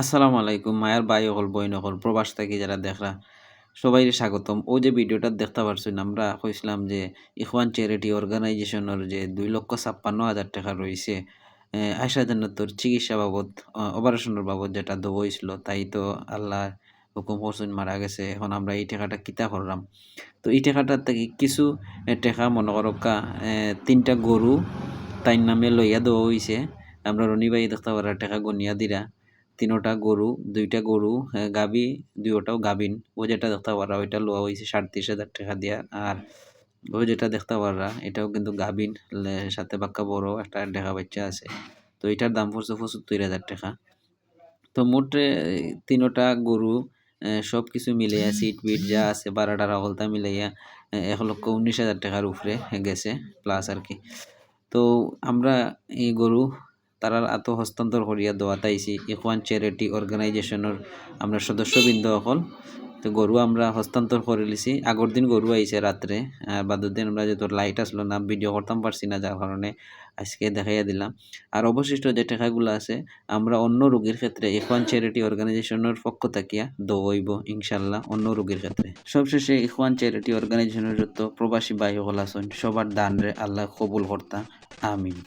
আসসালামু আলাইকুম, মায়ার ভাই হল বইন হল প্রবাস থেকে যারা দেখরা সবাই স্বাগতম। ও যে ভিডিওটা দেখতে পারছেন, আমরা কইছিলাম যে ইখওয়ান চ্যারিটি অর্গানাইজেশনের যে দুই লক্ষ ছাপ্পান্ন হাজার টাকা রয়েছে আয়সা জান্নাতর চিকিৎসা বাবদ অপারেশনের বাবদ যেটা দবইছিল তাই তো আল্লাহ হুকুম হোসেন মারা গেছে, এখন আমরা এই টাকাটা কিতা করলাম? তো এই টাকাটার থেকে কিছু টাকা মনে করকা তিনটা গরু তাই নামে লইয়া দেওয়া হয়েছে আমরা রনিবাই দেখতে পারা টেকা গনিয়া দিরা তিনোটা গরু, দুইটা গরু গাবি দুইটাও গাবিন ও যেটা দেখতে পারা ওইটা লোয়া হয়েছে সাড়ত্রিশ হাজার টাকা দিয়া। আর ও যেটা দেখতে পারা এটাও কিন্তু গাবিন সাথে বাক্কা বড় একটা দেখা বাচ্চা আছে। তো এটার দাম পড়ছে পঁচাত্তর হাজার টাকা। তো মোটে তিনোটা গরু সব কিছু মিলাইয়া সিট বিট যা আছে বারাটারা হলতা মিলাইয়া এক লক্ষ উনিশ হাজার টাকার উপরে গেছে প্লাস আর কি। তো আমরা এই গরু তারা আত হস্তান্তর করিয়া দেওয়া। তাইছি ইকওয়ান চ্যারিটি অর্গানাইজেশনের আমরা সদস্যবৃন্দ অকল। তো গরু আমরা হস্তান্তর করে লিছি। আগর দিন গরু আইছে রাত্রে। আর বাদুর দিন আমরা যেহেতু লাইট আসলো না ভিডিও করতাম পারছি না, যার কারণে আজকে দেখাইয়া দিলাম। আর অবশিষ্ট যে টাকাগুলো আছে, আমরা অন্য রোগীর ক্ষেত্রে ইখওয়ান চ্যারিটি অর্গানাইজেশনের পক্ষ থাকিয়া দৌইব ইনশাল্লাহ অন্য রোগীর ক্ষেত্রে। সবশেষে ইখওয়ান চ্যারিটি অর্গানাইজেশনের যত প্রবাসী হল আছেন, সবার দান রে আল্লাহ কবুল কর্তা। আমিন।